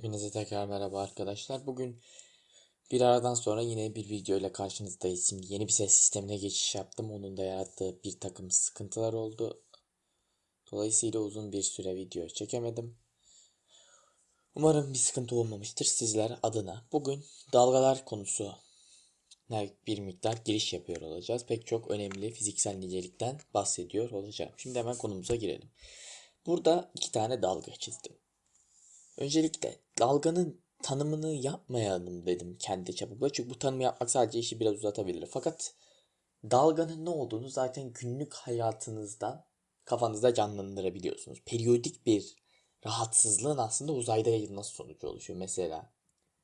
Hepinize tekrar merhaba arkadaşlar. Bugün bir aradan sonra yine bir video ile karşınızdayız. Şimdi yeni bir ses sistemine geçiş yaptım. Onun da yarattığı bir takım sıkıntılar oldu. Dolayısıyla uzun bir süre video çekemedim. Umarım bir sıkıntı olmamıştır sizler adına. Bugün dalgalar konusu bir miktar giriş yapıyor olacağız. Pek çok önemli fiziksel nicelikten bahsediyor olacağım. Şimdi hemen konumuza girelim. Burada iki tane dalga çizdim. Öncelikle dalganın tanımını yapmayalım dedim kendi çapımda. Çünkü bu tanımı yapmak sadece işi biraz uzatabilir. Fakat dalganın ne olduğunu zaten günlük hayatınızda kafanızda canlandırabiliyorsunuz. Periyodik bir rahatsızlığın aslında uzayda yayılması sonucu oluşuyor. Mesela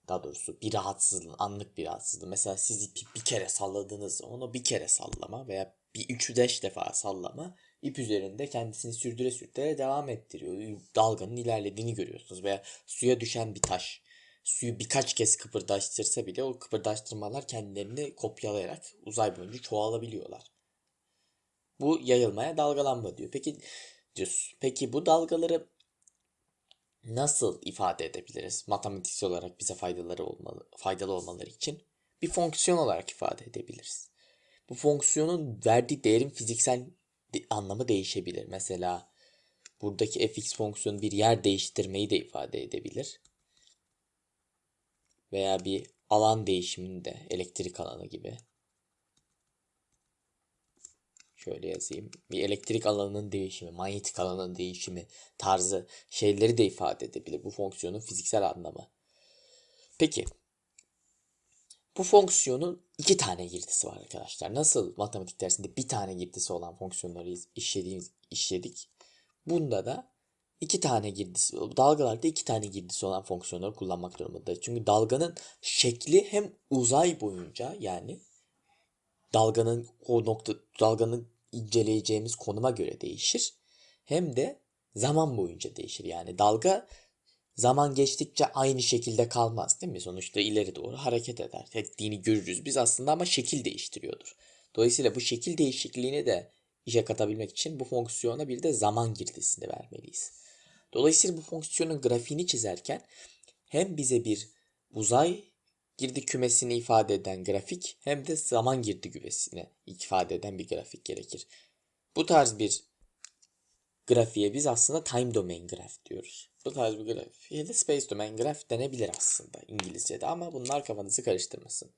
daha doğrusu bir rahatsızlığın, anlık bir rahatsızlığı. Mesela siz ipi bir kere salladığınız onu bir kere sallama veya bir üç beş defa sallama ip üzerinde kendisini sürdüre sürdüre devam ettiriyor. Dalganın ilerlediğini görüyorsunuz veya suya düşen bir taş suyu birkaç kez kıpırdaştırsa bile o kıpırdaştırmalar kendilerini kopyalayarak uzay boyunca çoğalabiliyorlar. Bu yayılmaya dalgalanma diyor. Peki diyoruz. Peki bu dalgaları nasıl ifade edebiliriz? Matematiksel olarak bize faydaları olmalı, faydalı olmaları için bir fonksiyon olarak ifade edebiliriz. Bu fonksiyonun verdiği değerin fiziksel anlamı değişebilir. Mesela buradaki fx fonksiyonu bir yer değiştirmeyi de ifade edebilir. Veya bir alan değişiminde elektrik alanı gibi. Şöyle yazayım. Bir elektrik alanının değişimi, manyetik alanın değişimi tarzı şeyleri de ifade edebilir. Bu fonksiyonun fiziksel anlamı. Peki bu fonksiyonun iki tane girdisi var arkadaşlar. Nasıl matematik dersinde bir tane girdisi olan fonksiyonları işlediğimiz, işledik. Bunda da iki tane girdisi, dalgalarda iki tane girdisi olan fonksiyonları kullanmak durumundayız. Çünkü dalganın şekli hem uzay boyunca yani dalganın o nokta dalganın inceleyeceğimiz konuma göre değişir. Hem de zaman boyunca değişir. Yani dalga zaman geçtikçe aynı şekilde kalmaz değil mi? Sonuçta ileri doğru hareket eder. Ettiğini görürüz biz aslında ama şekil değiştiriyordur. Dolayısıyla bu şekil değişikliğini de işe katabilmek için bu fonksiyona bir de zaman girdisini vermeliyiz. Dolayısıyla bu fonksiyonun grafiğini çizerken hem bize bir uzay girdi kümesini ifade eden grafik hem de zaman girdi kümesini ifade eden bir grafik gerekir. Bu tarz bir grafiğe biz aslında time domain graph diyoruz. Bu tarz bir grafiğe de space domain graph denebilir aslında İngilizce'de ama bunlar kafanızı karıştırmasın.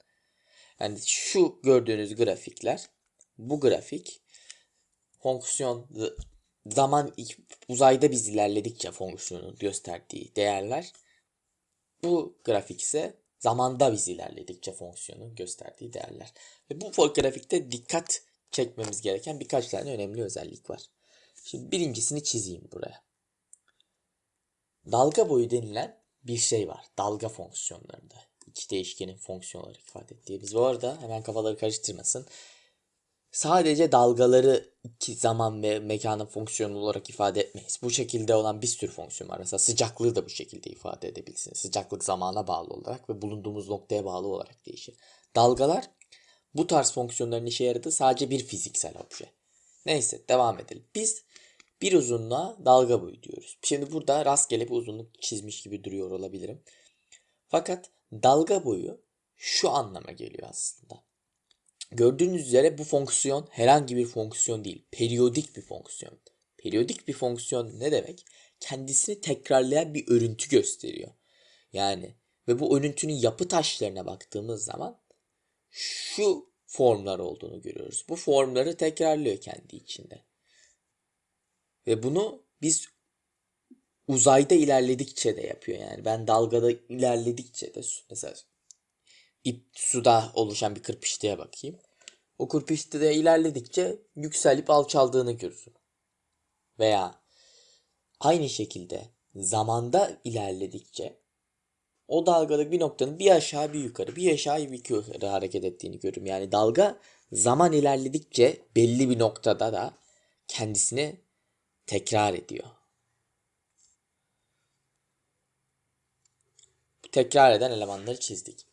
Yani şu gördüğünüz grafikler bu grafik fonksiyon zaman uzayda biz ilerledikçe fonksiyonun gösterdiği değerler bu grafik ise zamanda biz ilerledikçe fonksiyonun gösterdiği değerler. Ve bu grafikte dikkat çekmemiz gereken birkaç tane önemli özellik var. Şimdi birincisini çizeyim buraya. Dalga boyu denilen bir şey var. Dalga fonksiyonlarında. İki değişkenin fonksiyon olarak ifade ettiğimiz. Bu arada hemen kafaları karıştırmasın. Sadece dalgaları iki zaman ve mekanın fonksiyonu olarak ifade etmeyiz. Bu şekilde olan bir sürü fonksiyon var. Mesela sıcaklığı da bu şekilde ifade edebilirsiniz. Sıcaklık zamana bağlı olarak ve bulunduğumuz noktaya bağlı olarak değişir. Dalgalar bu tarz fonksiyonların işe yaradığı sadece bir fiziksel obje. Neyse devam edelim. Biz bir uzunluğa dalga boyu diyoruz. Şimdi burada rastgele bir uzunluk çizmiş gibi duruyor olabilirim. Fakat dalga boyu şu anlama geliyor aslında. Gördüğünüz üzere bu fonksiyon herhangi bir fonksiyon değil. Periyodik bir fonksiyon. Periyodik bir fonksiyon ne demek? Kendisini tekrarlayan bir örüntü gösteriyor. Yani ve bu örüntünün yapı taşlarına baktığımız zaman şu formlar olduğunu görüyoruz. Bu formları tekrarlıyor kendi içinde. Ve bunu biz uzayda ilerledikçe de yapıyor yani. Ben dalgada ilerledikçe de mesela ip suda oluşan bir kırpıştıya bakayım. O kırpıştıda ilerledikçe yükselip alçaldığını görürüm. Veya aynı şekilde zamanda ilerledikçe o dalgada bir noktanın bir aşağı bir yukarı bir aşağı bir yukarı hareket ettiğini görürüm. Yani dalga zaman ilerledikçe belli bir noktada da kendisini tekrar ediyor. Bu tekrar eden elemanları çizdik.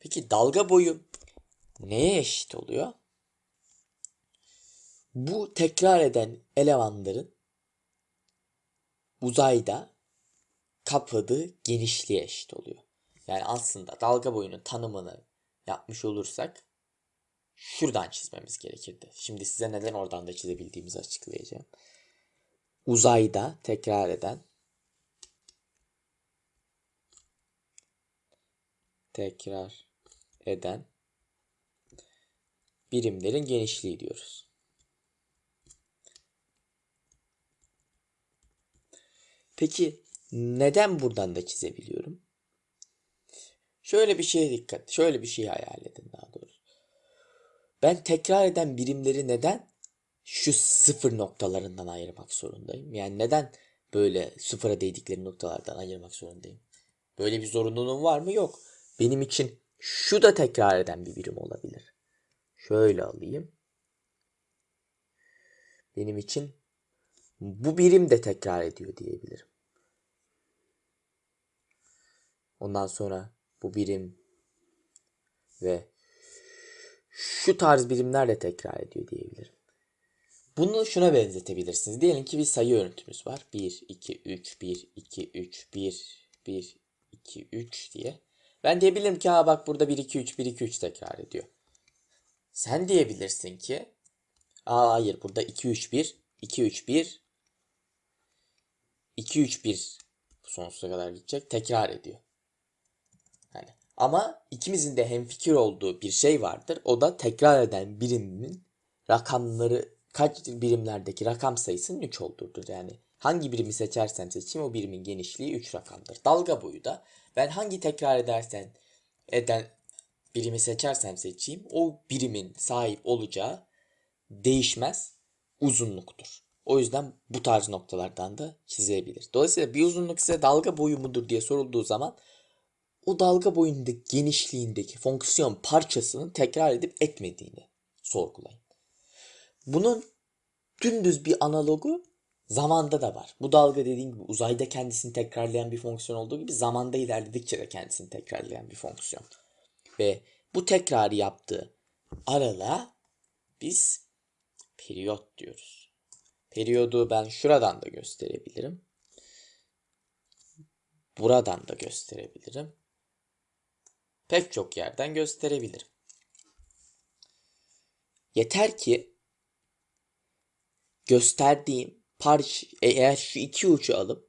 Peki dalga boyu neye eşit oluyor? Bu tekrar eden elemanların uzayda kapladığı genişliğe eşit oluyor. Yani aslında dalga boyunun tanımını yapmış olursak şuradan çizmemiz gerekirdi. Şimdi size neden oradan da çizebildiğimizi açıklayacağım. Uzayda tekrar eden tekrar eden birimlerin genişliği diyoruz. Peki neden buradan da çizebiliyorum? Şöyle bir şeye dikkat, şöyle bir şey hayal edin daha doğrusu. Ben tekrar eden birimleri neden şu sıfır noktalarından ayırmak zorundayım? Yani neden böyle sıfıra değdikleri noktalardan ayırmak zorundayım? Böyle bir zorunluluğum var mı? Yok. Benim için şu da tekrar eden bir birim olabilir. Şöyle alayım. Benim için bu birim de tekrar ediyor diyebilirim. Ondan sonra bu birim ve şu tarz birimler de tekrar ediyor diyebilirim. Bunu şuna benzetebilirsiniz. Diyelim ki bir sayı örüntümüz var. 1, 2, 3, 1, 2, 3, 1, 1, 2, 3 diye. Ben diyebilirim ki ha bak burada 1, 2, 3, 1, 2, 3 tekrar ediyor. Sen diyebilirsin ki aa hayır burada 2, 3, 1, 2, 3, 1, 2, 3, 1 sonsuza kadar gidecek tekrar ediyor. Ama ikimizin de hemfikir olduğu bir şey vardır. O da tekrar eden birimin rakamları kaç birimlerdeki rakam sayısının 3 olduğudur. Yani hangi birimi seçersem seçeyim o birimin genişliği 3 rakamdır. Dalga boyu da ben hangi tekrar edersen eden birimi seçersem seçeyim o birimin sahip olacağı değişmez uzunluktur. O yüzden bu tarz noktalardan da çizebilir. Dolayısıyla bir uzunluk size dalga boyu mudur diye sorulduğu zaman o dalga boyundaki genişliğindeki fonksiyon parçasının tekrar edip etmediğini sorgulayın. Bunun dümdüz bir analogu zamanda da var. Bu dalga dediğim gibi uzayda kendisini tekrarlayan bir fonksiyon olduğu gibi zamanda ilerledikçe de kendisini tekrarlayan bir fonksiyon. Ve bu tekrarı yaptığı aralığa biz periyot diyoruz. Periyodu ben şuradan da gösterebilirim. Buradan da gösterebilirim. Pek çok yerden gösterebilirim. Yeter ki gösterdiğim parça eğer şu iki ucu alıp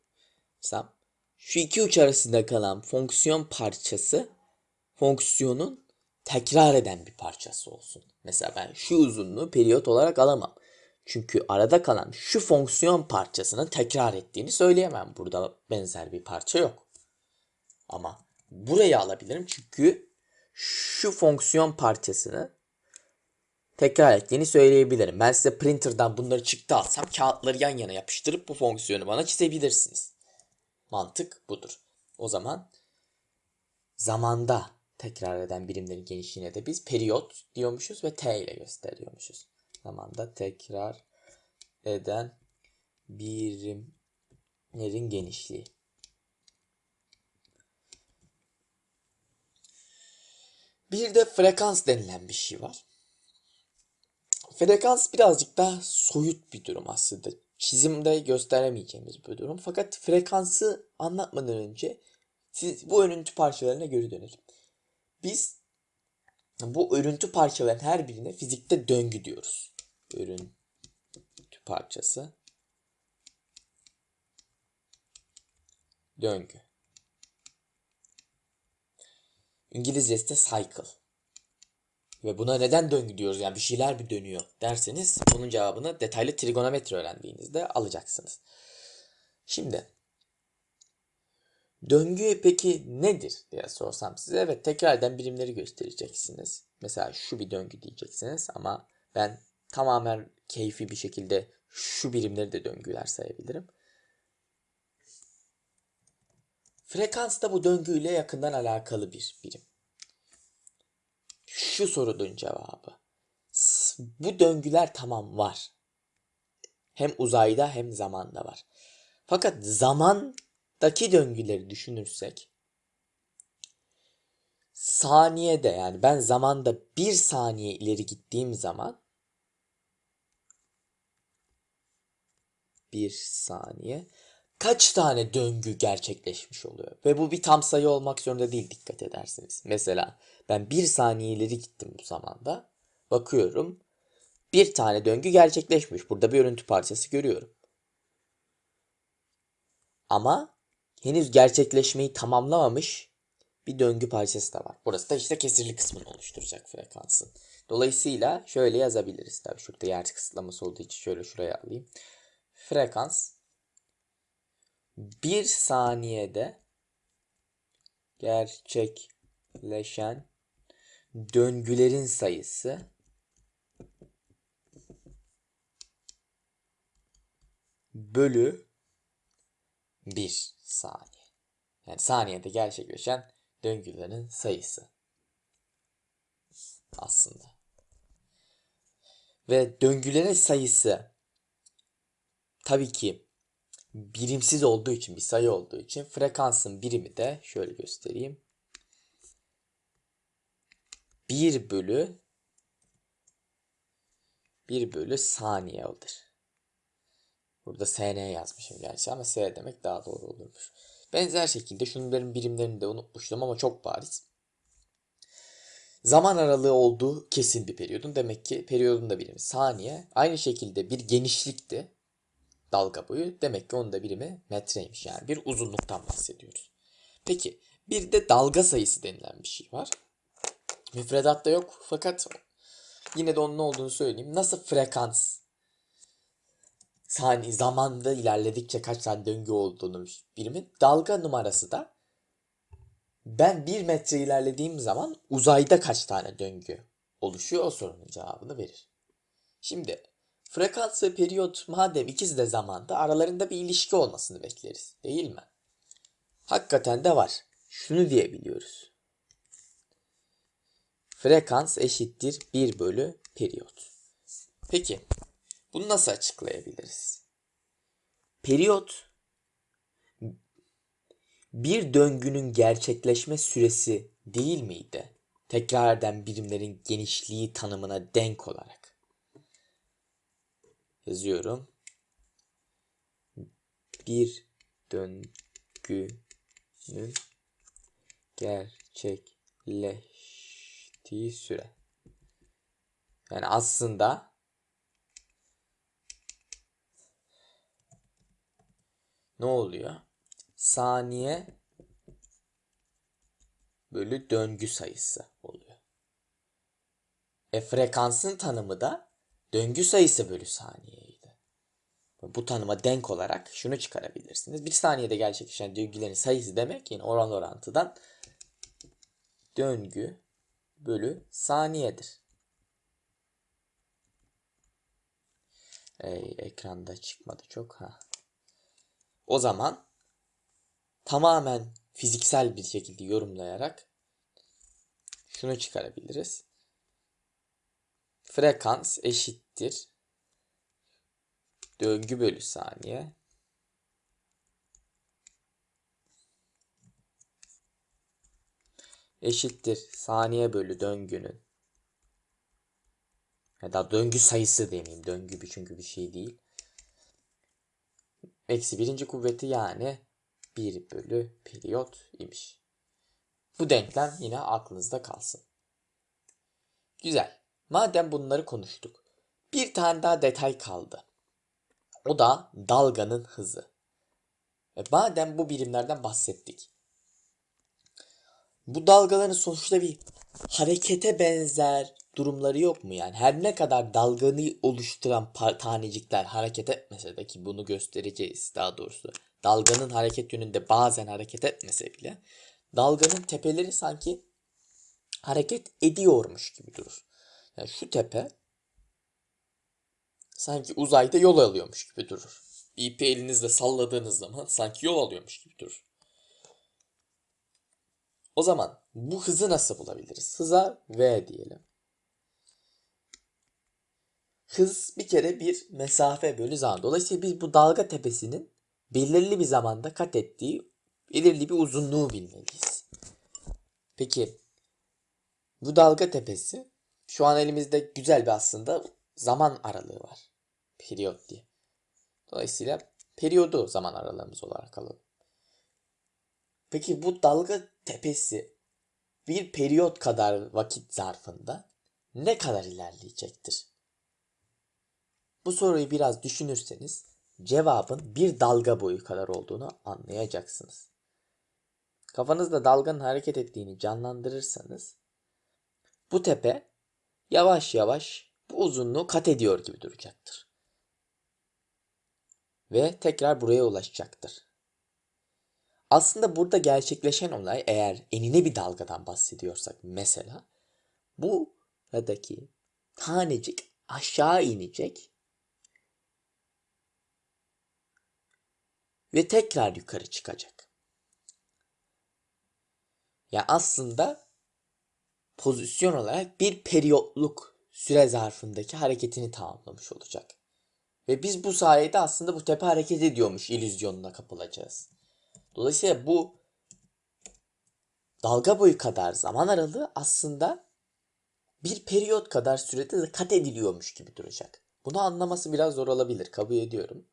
şu iki uç arasında kalan fonksiyon parçası fonksiyonun tekrar eden bir parçası olsun. Mesela ben şu uzunluğu periyot olarak alamam. Çünkü arada kalan şu fonksiyon parçasının tekrar ettiğini söyleyemem. Burada benzer bir parça yok. Ama burayı alabilirim çünkü şu fonksiyon parçasını tekrar ettiğini söyleyebilirim. Ben size printer'dan bunları çıktı alsam kağıtları yan yana yapıştırıp bu fonksiyonu bana çizebilirsiniz. Mantık budur. O zaman zamanda tekrar eden birimlerin genişliğine de biz periyot diyormuşuz ve t ile gösteriyormuşuz. Zamanda tekrar eden birimlerin genişliği. Bir de frekans denilen bir şey var. Frekans birazcık daha soyut bir durum aslında. Çizimde gösteremeyeceğimiz bir durum. Fakat frekansı anlatmadan önce siz bu örüntü parçalarına geri dönelim. Biz bu örüntü parçaların her birine fizikte döngü diyoruz. Örüntü parçası. Döngü. İngilizcesi de cycle. Ve buna neden döngü diyoruz yani bir şeyler bir dönüyor derseniz bunun cevabını detaylı trigonometri öğrendiğinizde alacaksınız. Şimdi döngü peki nedir diye sorsam size evet tekrar eden birimleri göstereceksiniz. Mesela şu bir döngü diyeceksiniz ama ben tamamen keyfi bir şekilde şu birimleri de döngüler sayabilirim. Frekans da bu döngüyle yakından alakalı bir birim. Şu sorunun cevabı. Bu döngüler tamam var. Hem uzayda hem zamanda var. Fakat zamandaki döngüleri düşünürsek saniyede yani ben zamanda bir saniye ileri gittiğim zaman bir saniye kaç tane döngü gerçekleşmiş oluyor? Ve bu bir tam sayı olmak zorunda değil dikkat ederseniz. Mesela ben bir saniye ileri gittim bu zamanda. Bakıyorum bir tane döngü gerçekleşmiş. Burada bir örüntü parçası görüyorum. Ama henüz gerçekleşmeyi tamamlamamış bir döngü parçası da var. Burası da işte kesirli kısmını oluşturacak frekansın. Dolayısıyla şöyle yazabiliriz. Tabii şurada yer kısıtlaması olduğu için şöyle şuraya alayım. Frekans bir saniyede gerçekleşen döngülerin sayısı bölü bir saniye. Yani saniyede gerçekleşen döngülerin sayısı aslında. Ve döngülerin sayısı tabii ki birimsiz olduğu için, bir sayı olduğu için frekansın birimi de şöyle göstereyim. 1 bölü 1 bölü saniyedir. Burada SN yazmışım gerçi ama S demek daha doğru olurmuş. Benzer şekilde şunların birimlerini de unutmuştum ama çok bariz. Zaman aralığı olduğu kesin bir periyodun demek ki periyodun da birimi saniye. Aynı şekilde bir genişlikti dalga boyu. Demek ki onun da birimi metreymiş yani bir uzunluktan bahsediyoruz. Peki bir de dalga sayısı denilen bir şey var. Müfredatta yok fakat yine de onun ne olduğunu söyleyeyim. Nasıl frekans saniye zamanda ilerledikçe kaç tane döngü olduğunu birimin dalga numarası da ben bir metre ilerlediğim zaman uzayda kaç tane döngü oluşuyor o sorunun cevabını verir. Şimdi frekans ve periyot madem ikisi de zamanda aralarında bir ilişki olmasını bekleriz değil mi? Hakikaten de var. Şunu diyebiliyoruz. Frekans eşittir 1 bölü periyot. Peki bunu nasıl açıklayabiliriz? Periyot bir döngünün gerçekleşme süresi değil miydi? Tekrar birimlerin genişliği tanımına denk olarak. Yazıyorum. Bir döngünün gerçekleştiği süre. Yani aslında ne oluyor? Saniye bölü döngü sayısı oluyor. E frekansın tanımı da döngü sayısı bölü saniyeydi. Bu tanıma denk olarak şunu çıkarabilirsiniz. Bir saniyede gerçekleşen döngülerin sayısı demek yine oran orantıdan döngü bölü saniyedir. Ey, ekranda çıkmadı çok ha. O zaman tamamen fiziksel bir şekilde yorumlayarak şunu çıkarabiliriz. Frekans eşittir döngü bölü saniye eşittir saniye bölü döngünün ya da döngü sayısı demeyeyim. Döngü bir çünkü bir şey değil. Eksi birinci kuvveti yani 1 bölü periyot imiş. Bu denklem yine aklınızda kalsın. Güzel. Madem bunları konuştuk. Bir tane daha detay kaldı. O da dalganın hızı. E madem bu birimlerden bahsettik. Bu dalgaların sonuçta bir harekete benzer durumları yok mu yani? Her ne kadar dalganı oluşturan tanecikler hareket etmese de ki bunu göstereceğiz daha doğrusu. Dalganın hareket yönünde bazen hareket etmese bile dalganın tepeleri sanki hareket ediyormuş gibi durur. Yani şu tepe sanki uzayda yol alıyormuş gibi durur. İpi elinizle salladığınız zaman sanki yol alıyormuş gibi durur. O zaman bu hızı nasıl bulabiliriz? Hıza V diyelim. Hız bir kere bir mesafe bölü zaman. Dolayısıyla biz bu dalga tepesinin belirli bir zamanda kat ettiği belirli bir uzunluğu bilmeliyiz. Peki bu dalga tepesi şu an elimizde güzel bir aslında zaman aralığı var. Periyot diye. Dolayısıyla Periyodu zaman aralığımız olarak alalım. Peki bu dalga tepesi bir periyot kadar vakit zarfında ne kadar ilerleyecektir? Bu soruyu biraz düşünürseniz cevabın bir dalga boyu kadar olduğunu anlayacaksınız. Kafanızda dalganın hareket ettiğini canlandırırsanız bu tepe yavaş yavaş bu uzunluğu kat ediyor gibi duracaktır. Ve tekrar buraya ulaşacaktır. Aslında burada gerçekleşen olay eğer enine bir dalgadan bahsediyorsak mesela buradaki tanecik aşağı inecek ve tekrar yukarı çıkacak. Ya aslında pozisyon olarak bir periyotluk süre zarfındaki hareketini tamamlamış olacak. Ve biz bu sayede aslında bu tepe hareket ediyormuş illüzyonuna kapılacağız. Dolayısıyla bu dalga boyu kadar zaman aralığı aslında bir periyot kadar sürede de kat ediliyormuş gibi duracak. Bunu anlaması biraz zor olabilir kabul ediyorum.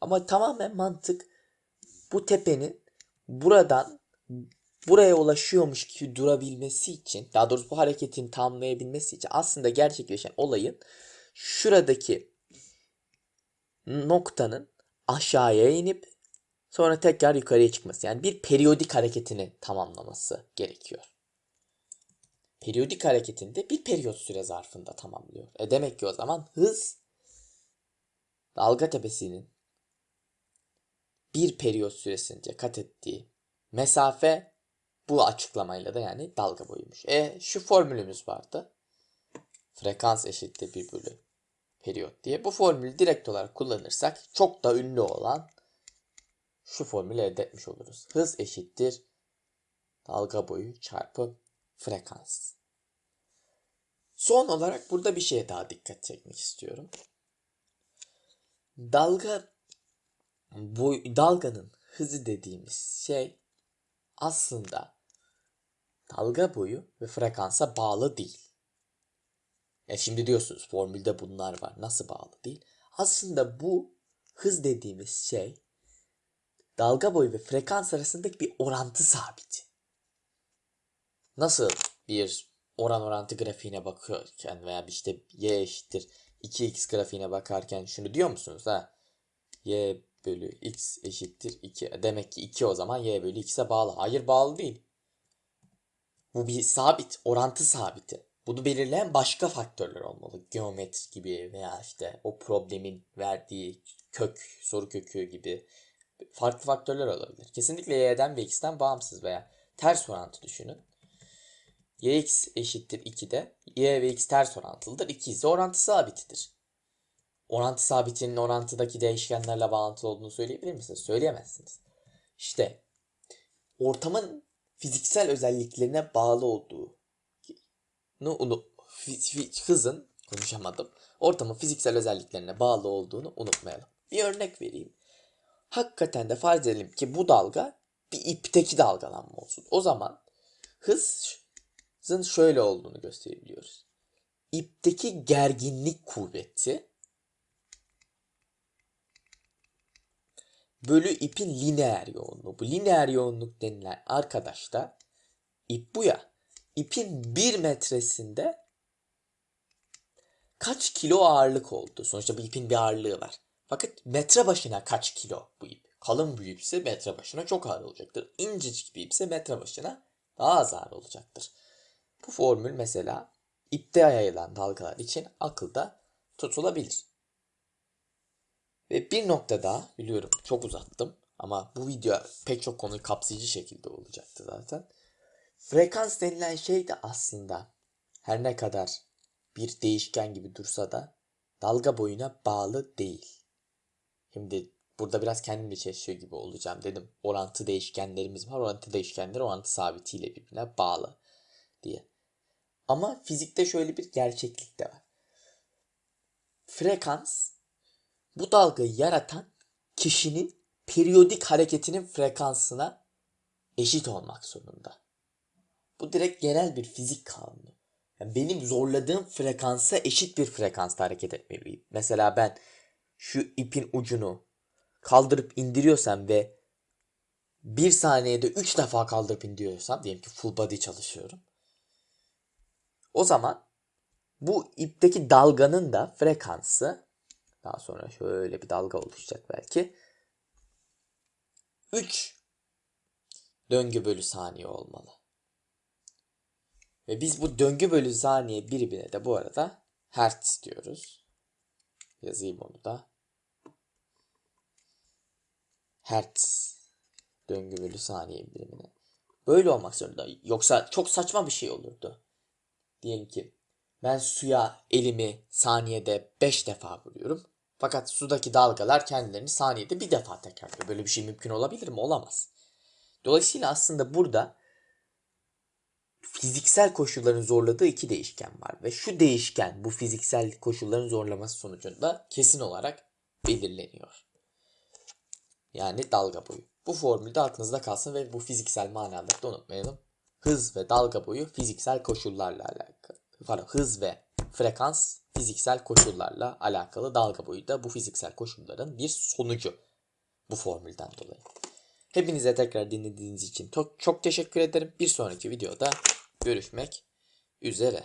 Ama tamamen mantık bu tepenin buradan buraya ulaşıyormuş gibi durabilmesi için, daha doğrusu bu hareketin tamamlayabilmesi için aslında gerçekleşen olayın şuradaki noktanın aşağıya inip sonra tekrar yukarıya çıkması. Yani bir periyodik hareketini tamamlaması gerekiyor. Periyodik hareketinde bir periyot süre zarfında tamamlıyor. E demek ki o zaman hız dalga tepesinin bir periyot süresince kat ettiği mesafe bu açıklamayla da yani dalga boyuymuş. E şu formülümüz vardı. Frekans eşittir 1 bölü periyot diye. Bu formülü direkt olarak kullanırsak çok da ünlü olan şu formülü elde etmiş oluruz. Hız eşittir dalga boyu çarpı frekans. Son olarak burada bir şeye daha dikkat çekmek istiyorum. Dalga boy, dalganın hızı dediğimiz şey aslında dalga boyu ve frekansa bağlı değil. Ya şimdi diyorsunuz formülde bunlar var. Nasıl bağlı değil? Aslında bu hız dediğimiz şey dalga boyu ve frekans arasındaki bir orantı sabiti. Nasıl bir oran orantı grafiğine bakıyorken veya işte y eşittir 2x grafiğine bakarken şunu diyor musunuz ha? y bölü x eşittir 2. Demek ki 2 o zaman y bölü x'e bağlı. Hayır bağlı değil. Bu bir sabit, orantı sabiti. Bunu belirleyen başka faktörler olmalı. Geometri gibi veya işte o problemin verdiği kök, soru kökü gibi farklı faktörler olabilir. Kesinlikle y'den ve x'ten bağımsız veya ters orantı düşünün. yx eşittir 2'de y ve x ters orantılıdır. 2 ise orantı sabitidir. Orantı sabitinin orantıdaki değişkenlerle bağlantılı olduğunu söyleyebilir misiniz? Söyleyemezsiniz. İşte ortamın fiziksel özelliklerine bağlı olduğu hızın konuşamadım. Ortamın fiziksel özelliklerine bağlı olduğunu unutmayalım. Bir örnek vereyim. Hakikaten de farz edelim ki bu dalga bir ipteki dalgalanma olsun. O zaman hızın şöyle olduğunu gösterebiliyoruz. İpteki gerginlik kuvveti bölü ipin lineer yoğunluğu. Bu lineer yoğunluk denilen arkadaş da ip bu ya. İpin bir metresinde kaç kilo ağırlık oldu? Sonuçta bu ipin bir ağırlığı var. Fakat metre başına kaç kilo bu ip? Kalın bir ipse metre başına çok ağır olacaktır. İncecik bir ipse metre başına daha az ağır olacaktır. Bu formül mesela ipte yayılan dalgalar için akılda tutulabilir. Ve bir nokta daha biliyorum çok uzattım ama bu video pek çok konuyu kapsayıcı şekilde olacaktı zaten. Frekans denilen şey de aslında her ne kadar bir değişken gibi dursa da dalga boyuna bağlı değil. Şimdi burada biraz kendimle çalışıyor gibi olacağım dedim. Orantı değişkenlerimiz var. Orantı değişkenleri orantı sabitiyle birbirine bağlı diye. Ama fizikte şöyle bir gerçeklik de var. Frekans bu dalgayı yaratan kişinin periyodik hareketinin frekansına eşit olmak zorunda. Bu direkt genel bir fizik kanunu. Yani benim zorladığım frekansa eşit bir frekansta hareket etmeliyim. Mesela ben şu ipin ucunu kaldırıp indiriyorsam ve bir saniyede 3 defa kaldırıp indiriyorsam diyelim ki full body çalışıyorum. O zaman bu ipteki dalganın da frekansı daha sonra şöyle bir dalga oluşacak belki. 3 döngü bölü saniye olmalı. Ve biz bu döngü bölü saniye birimine de bu arada hertz diyoruz. Yazayım onu da. Hertz döngü bölü saniye birimine. Böyle olmak zorunda. Yoksa çok saçma bir şey olurdu. Diyelim ki ben suya elimi saniyede 5 defa vuruyorum. Fakat sudaki dalgalar kendilerini saniyede bir defa tekrarlıyor. Böyle bir şey mümkün olabilir mi? Olamaz. Dolayısıyla aslında burada fiziksel koşulların zorladığı iki değişken var. Ve şu değişken bu fiziksel koşulların zorlaması sonucunda kesin olarak belirleniyor. Yani dalga boyu. Bu formül de aklınızda kalsın ve bu fiziksel manaları da unutmayalım. Hız ve dalga boyu fiziksel koşullarla alakalı. Pardon, hız ve frekans fiziksel koşullarla alakalı. Dalga boyu da bu fiziksel koşulların bir sonucu. Bu formülden dolayı. Hepinize tekrar dinlediğiniz için çok, çok teşekkür ederim. Bir sonraki videoda görüşmek üzere.